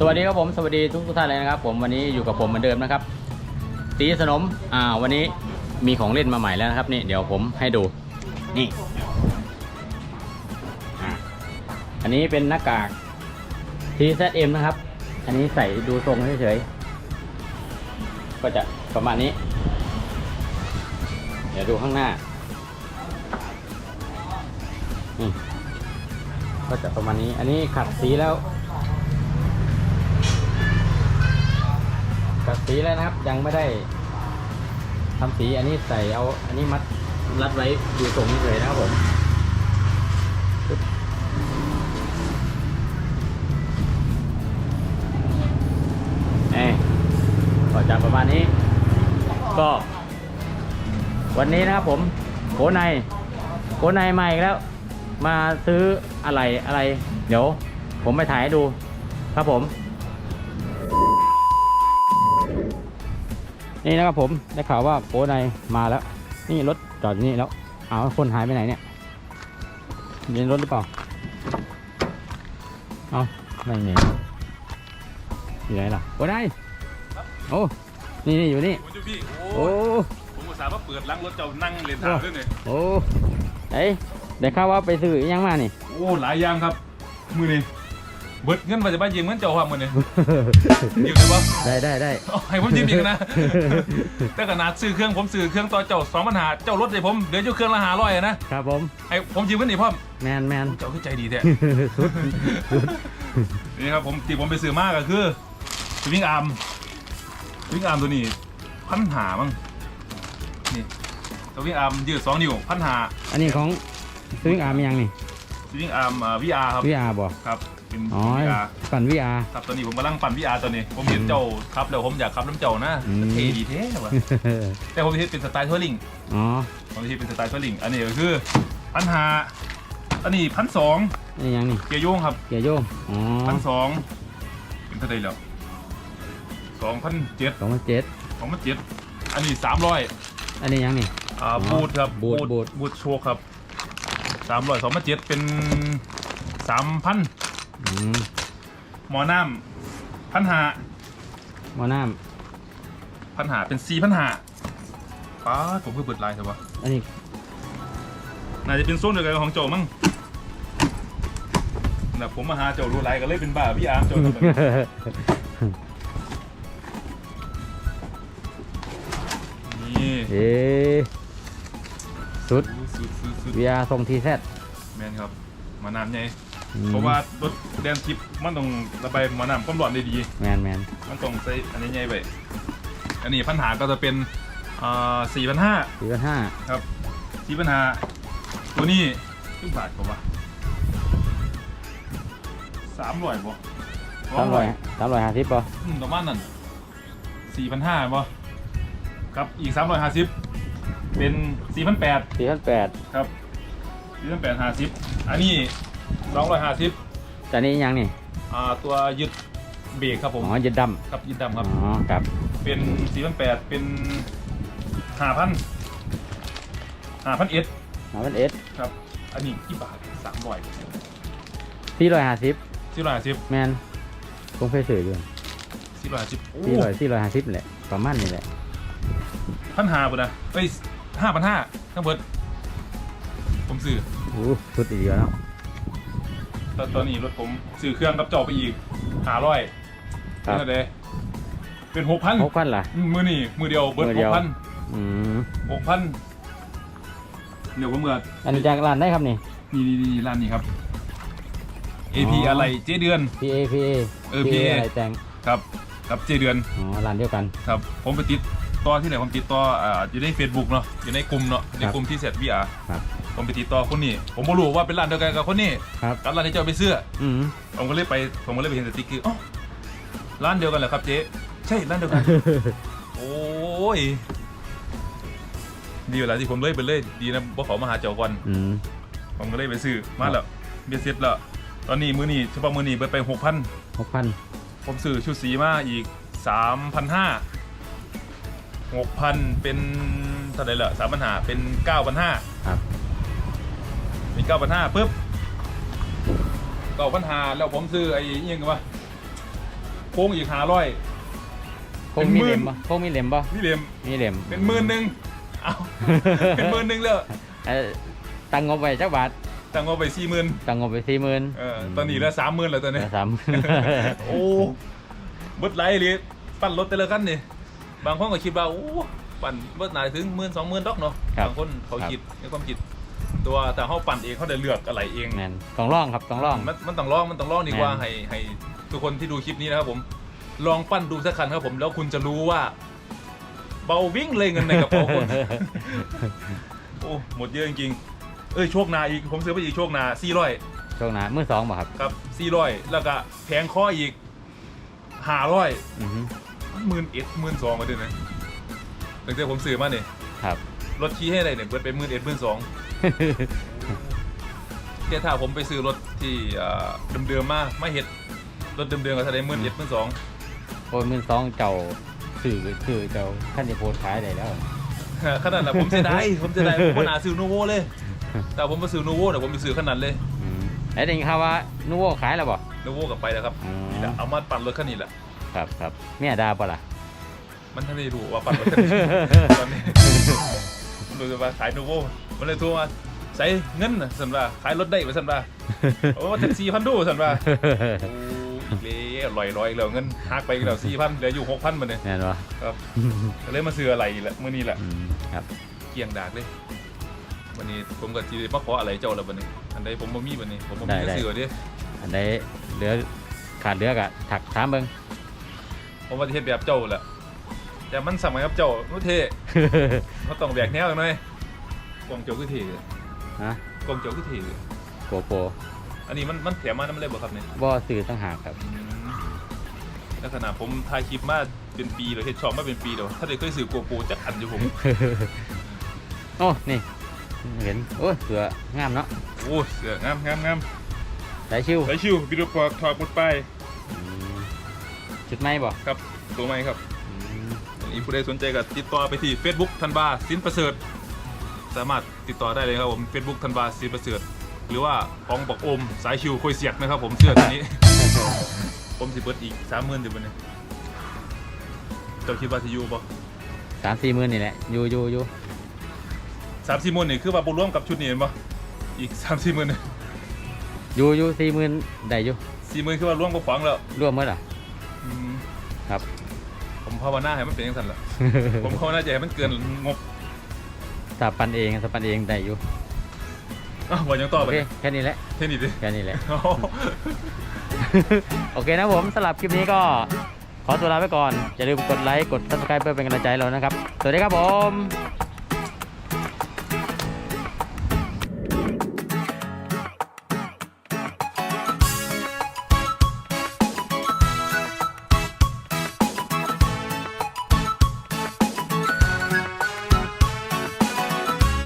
สวัสดีครับผมสวัสดีทุกทุกท่านเลยนะครับ ผมวันนี้อยู่กับผมเหมือนเดิมนะครับตีสนมอ่าวันนี้มีของเล่นมาใหม่แล้วนะครับนี่เดี๋ยวผมให้ดูนี่อันนี้เป็นหน้ากาก TZM นะครับ อันนี้ใส่ดูทรงเฉยๆก็จะประมาณนี้ เดี๋ยวดูข้างหน้านี่ก็จะประมาณนี้ อันนี้ขัดสีแล้ว ขัดสีแล้วนะครับ ยังไม่ได้ทำสีอันนี้ใส่เอา อันนี้มัดรัดไว้ดูตรงนี้เลยนะครับผมเอ้ก็จะประมาณนี้ ก็ วันนี้นะครับผมโกในโกในมาอีกแล้ว มาซื้ออะไรอะไร เดี๋ยว ผมไปถ่ายให้ดู ครับผม นี่นะครับผมได้ข่าวว่าโกในมาแล้ว นี่รถจอดอยู่นี่แล้วเอาคนหายไปไหนเนี่ยอยู่ในรถหรือเปล่าเอาไม่เห็นอยู่ไหนล่ะโกในโอ้นี่นี่อยู่นี่ผมจะพี่โอ้โอ้ผมอุตส่าห์มาเปิดล้างรถเจ้านั่งเล่นถามด้วยเนี่ยโอ้เอ้ยได้ข่าวว่าไปซื้ออิหยังมานี่โอ้หลายอย่างครับมือนี่ เบิดเงินมาจะบ้านยืมเงินเจ้าความมือนี่ยืมได้ปะได้ได้ได้เอาให้ผมยืมอีกนะ แต่ขนาดซื้อเครื่องผมซื้อเครื่องต่อเจ้าสองปัญหาเจ้ารถเลยผมเดี๋ยวเจ้าเครื่องละหาร้อยนะครับผมไอ้ผมยืมเงินอีกพ่อมแมนแมนเจ้าคือใจดีแท้ สุดสุดนี่ครับผมที่ผมไปซื้อมากก็คือสวิงอาร์มสวิงอาร์มตัวนี้พันหามั้งนี่สวิงอาร์มยืดสองนิ้วพันหาอันนี้ของซื้ออาร์มยังนี่สวิงอาร์มวีอาร์ครับวิอาร์บอกครับ เป็นอ๋อ VR ปั่นวิอาร์ครับตอนนี้ผมกำลังปั่น VR ตัวนี้ ผมเห็นเจ้าครับแล้วผมอยากขับน้ำเจ้านะอืม เท่ดีเท่ว่ะแต่ผมเห็นเป็นสไตล์ทัวริง อ๋อผมเห็นเป็นสไตล์ทัวริง อันนี้ก็คือพันหาอันนี้พันสองนี่ยังนี่เกียร์โยงครับเกียร์โยงอ๋อพันสองเป็นเท่าไหร่แล้วสองพันเจ็ดสองพันเจ็ดสองพันเจ็ดอันนี้สามร้อยอันนี้ยังนี่ อ่าอ๋อบูทครับบูทบูท บูทโชคครับสามร้อยสองพันเจ็ดเป็นสามพัน อืมหมอน้ำพันหาหมอน้พันหาเป็นสี่พันหาป้าดผมเพิ่งเปิดไลน์ใช่ปะำอันนี้น่าจะเป็นโซนเดียวกันกับของโจมั้งนะผมมาหาเจ้ารู้ไลน์ก็เลยเป็นบ้าพี่อาร์มเจ้าตัวนั้นนี่เอ๊ะสุดสุดสุดสุดวิอาร์ทรงทีแซดแมนครับหมานำไง เพราะว่ารถแดนทิปมันต้องระบายหมานำความร้อนได้ดี แมนแมนมันต้องใส่อันนี้ไงไปอันนี้ปัญหาก็จะเป็นอ่าสี่พันห้าสี่พันห้าครับสี่พันห้าตัวนี้ครึ่งบาทกว่าสามร้อยบ่สามร้อยสามร้อยห้าสิบป่ะอืมประมาณนั้นสี่พันห้าบ่ครับอีกสามร้อยห้าสิบเป็นสี่พันแปดสี่พันแปดครับสี่พันแปดห้าสิบอันนี้ สองร้อยห้าสิบแต่นี่ยังนี่อ่าตัวยึดเบรกครับผมอ๋อยึดดครับยึดดำำครับอ๋อครับ เป็นสี่พันแปดเป็นห้าพันห้าพันเอ็ดสามพันเอ็ดครับ อันนี้กี่บาทสามร้อยสี่ร้อยห้าสิบสี่ร้อยห้าสิบแมนคงเคยซื้ออยู่สี่ร้อยห้าสิบโอ้สี่ร้อยสี่ร้อยห้าสิบแหละประมาณนี้แหละพันห้าปุ่นนะเอ้ยห้าพันห้าทั้งหมดผมซื้อโอ้สุดอีกแล้วเนาะ ตอนตอนนี้รถผมซื้อเครื่องกับเจาะไปอีกห้าร้อยครับเป็นอะไรเป็นหกพันหกพันล่ะ มือนี่มือเดียวเบิร์ดมือหเดียกวพันอืมหกพันเดี๋ยวผมเมื่ออันนี้จากร้านได้ครับนี่ นี่นี่นี่ร้านนี้ครับ AP อะไรเจเดือน P A P A เออ P PA อะไรแต่งครับครับเจเดือน อ๋อร้านเดียวกัน ครับผมไปติดต่อที่ไหนผมติดต่ออ่าอยู่ใน Facebook เนาะอยู่ในกลุ่มเนาะในกลุ่มที่เสร็จวีอาครับ ผมไปติดต่อคนนี้ผมไม่รู้ว่าเป็นร้านเดียวกันกับคนนี้ครับ กับร้านที่เจ้าไปเสื้อ อืม ผมก็เลยไปผมก็เลยไปเห็นสติ๊กเกอร์อ๋อร้านเดียวกันเหรอครับเจ๊ใช่ร้านเดียวกัน โอ้ยดีเวลาที่ผมเลยไปเลยดีนะบ่ขอมาหาเจ้าก่อนอืม ผมก็เลยไปซื้อมาแล้วเบียร์เซ็ตแล้วตอนนี้มือนี้เฉพาะมือนี้เบิดไปหกพันหกพันผมซื้อชุดสีมาอีกสามพันห้าหกพันเป็นเท่าไหร่ละสามพันห้าเป็นเก้าพันห้าครับ เป็นเก้าพันห้าปุ๊บเก้าพันห้าแล้วผมซื้อไอ้อิหยังกันวะค้งอีกหาร้อยคงมีเหล่มปะคงมีเหล่มปะนี่เหลี่ยมมีเหล่มเป็นหมื่นหนึ่งเอาเป็นหมื่นหนึ่งแล้วเอ่อตั้งงบไว้จักบาทตั้งเอาไปสี่หมื่นตั้งงบไปสี่หมื่นเออตอนนี้แล้วสามหมื่นแล้วตอนนี้ สาม โอ้เบิดไรเลยปั้นรถแต่ละคันนี่บางคนก็คิดว่าโอ้ปั่นเบิดนายถึงหมื่นสองหมื่นดอกเนาะครับบางคนเขาคิดในความคิด ตัวแต่เขาปั่นเองเขาได้เลือกอะไรเองแม่นต้องร่องครับต้องร่อง มันมันต้องลองมันต้องลองดีกว่าแม่น ให้ให้ทุกคนที่ดูคลิปนี้นะครับผมลองปั้นดูสักคันครับผมแล้วคุณจะรู้ว่า เบาวิ่งเลยเงินในกระเป๋าคนโอ้หมดเยอะจริงๆเอ้ยโชคนาอีกผมซื้อไปอีกโชคนาสี่ร้อยช่วงหน้ามือสองบ่ครับครับสี่ร้อยแล้วก็แพงข้ออีกห้าร้อย อือฮึหมื่นเอ็ดหมื่นสองมาด้วยนะตั้งแต่ผมซื้อมาเนี่ยครับรถขี่ให้อะไรเนี่ยเบิดไปหมื่นเอ็ดหมื่นสอง เที่ยถ้าผมไปซื้อรถที่เอ่อเดิมๆมาไม่เห็ดรถเดิมๆก็แสดงหมื่นเอ็ดหมื่นสองโอ้ยมือสองเจ้าสื่อสื่อเจ้าขั้นจะโพสต์ขายได้แล้วขนาดนั้นผมเสียดายผมเสียดายผมบ่น่าซื้อนูโวเลย แต่ผมมาซื้อนูโวแต่ผมไปซื้อขนาดเลยอืมไอ้ได้ยินข่าวว่านูโวขายแล้วบ่นูโวกลับไปแล้วครับอ๋อนี่แหละเอามาปั่นรถคันนี้แหละครับครับเมียดาบ่ล่ะมันท่านได้รู้ว่าปั่นรถคันนี้ตอนนี้ รู้สึกว่าขายนูโวมันเลยโทรมาใส่เงินน่ะสันว่าขายรถได้ไปสันว่าโอ้แท็กซี่พันดูสันว่าโอ้อีกแล้วลอยลอยๆอีกแล้วเงินหักไปอีกแล้วสี่พันเหลืออยู่หกพันมันเนี่ยแม่นบ่ครับก็เลยมาซื้ออะไรอีกแหละมื้อนี้แหละอืมครับเกี่ยงดากเลยวันนี้ผมก็จีมาขออะไรเจ้าแล้ววันนี้อันใดผมบ่มีวันนี้ผมบ่มีได้จะได้ซื้อเดิอันใดเหลือขาดเหลือกะถักถามเบิ่งผมว่าจะเฮ็ดแบบเจ้าแหละ แต่มันสมัยกับเจ้าโนเท่มันต้องแบกแนวกันหน่อยกองเจ้าคือเท่ฮะกองเจ้าคือเท่โกโปรอันนี้มันมันแถมมาน้ำเลยบ่ครับเนี่ยบ่สื่อต่างหากครับอืมแล้วขนาดผมถ่ายคลิปมาเป็นปีเลยเฮ็ดช็อปมาเป็นปีเดียวถ้าได้เคยซื้อโกโปรจักอันอยู่ผมโอ้นี่เห็นโอ้ยเสืองามเนาะโอ้เสืองามงามงามสายชิวใส่ชิวบิโดปอกถอดหมดไปอืมชุดไหมบ่ครับตัวไหมครับ อืมอันนี้ผู้ใดสนใจก็ติดต่อไปที่ Facebook ธันบาสินประเสริฐ สามารถติดต่อได้เลยครับผม Facebook ธันบาสินประเสริฐ หรือว่าของบอกโอมสายชิวคุยเสียกนะครับผมเสื้อตัวนี้ ผมสิเบิดอีกสามหมื่นเดี๋ยวมันนี้เจ้าคิดว่าสิอยูบ่สามสี่หมื่นนี่แหละอยู่อยู่อยู่สามสี่หมื่นนี่คือว่าบุรวมกับชุดนี้เห็นบ่อีกสามสี่หมื่นอยู่อยู่สี่หมื่นได้อยู่สี่หมื่นคือว่ารวมกับขวางแล้วรวมเมื่อไหร่อืมครับผม ภาวนาให้มันเป็นอย่างนั้นแหละ ผมภาวนาจะให้มันเกินงบถ้าปันเองถ้าปันเองได้อยู่อ้าววันยังต่อโอไปเคแค่นี้แหละเท่นี้ดิ แค่นี้แหละอ๋อโอเคนะผมสำหรับคลิปนี้ก็ขอตัวลาไปก่อน อย่าลืมกดไลค์ กด subscribe เพื่อเป็นกำลังใจให้เรานะครับ สวัสดีครับผม